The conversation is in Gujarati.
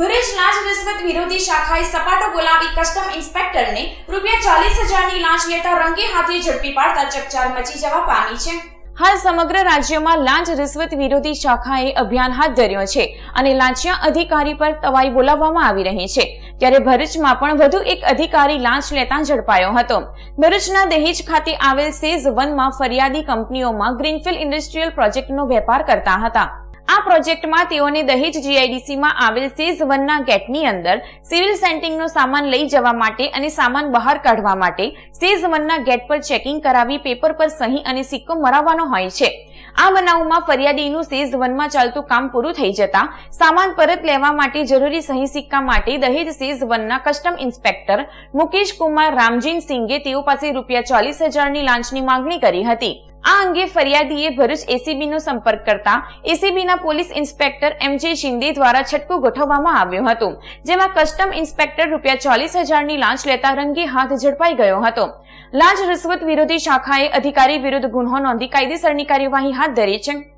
ભરૂચ લાંચ રિશ્વત વિરોધી શાખાએ સપાટો બોલાવી કસ્ટમ ઇન્સ્પેક્ટરને રૂપિયા ચાલીસ હજારની લાંચ લેતા રંગે હાથે ઝડપી પાડતા ચકચાર મચી જવા પામી છે. હાલ સમગ્ર રાજ્યમાં લાંચ રિશ્વત વિરોધી શાખાએ અભિયાન હાથ ધર્યો છે અને લાંચિયા અધિકારી પર તવાઈ બોલાવવામાં આવી રહી છે. ત્યારે ભરૂચમાં પણ વધુ એક અધિકારી લાંચ લેતા ઝડપાયો હતો. ભરૂચના દહેજ ખાતે આવેલ સેઝ વનમાં ફરિયાદી કંપનીઓમાં ગ્રીનફિલ્ડ ઇન્ડસ્ટ્રીયલ પ્રોજેક્ટનો વેપાર કરતા હતા. આ પ્રોજેક્ટમાં તેઓને દહેજ જીઆઈડીસીમાં આવેલ સેઝ વનના ગેટની અંદર સિવિલ સેન્ટિંગનો સામાન લઈ જવા માટે અને સામાન બહાર કાઢવા માટે સેઝ વનના ગેટ પર ચેકિંગ કરાવી પેપર પર સહી અને સિક્કો મરાવવાનો હોય છે. આ બનાવમાં ફરિયાદીનું સેઝ વનમાં ચાલતું કામ પૂરું થઈ જતા સામાન પરત લેવા માટે જરૂરી સહી સિક્કા માટે દહેજ સેઝ વનના કસ્ટમ ઇન્સ્પેક્ટર મુકેશ કુમાર રામજીન સિંઘે તેઓ પાસે રૂપિયા ચાલીસ હજારની લાંચની માંગણી કરી હતી. આ અંગે ફરિયાદીએ ભરૂચ એસીબીનો સંપર્ક કરતા એસીબીના પોલીસ ઇન્સ્પેક્ટર એમ જે શિંદે દ્વારા છટકું ગોઠવવામાં આવ્યો હતો, જેમાં કસ્ટમ ઇન્સ્પેક્ટર રૂપિયા ચાલીસ હજારની લાંચ લેતા રંગે હાથ ઝડપાઈ ગયો હતો. લાંચ રિશ્વત વિરોધી શાખાએ અધિકારી વિરુદ્ધ ગુન્હો નોંધી કાયદેસરની કાર્યવાહી હાથ ધરી છે.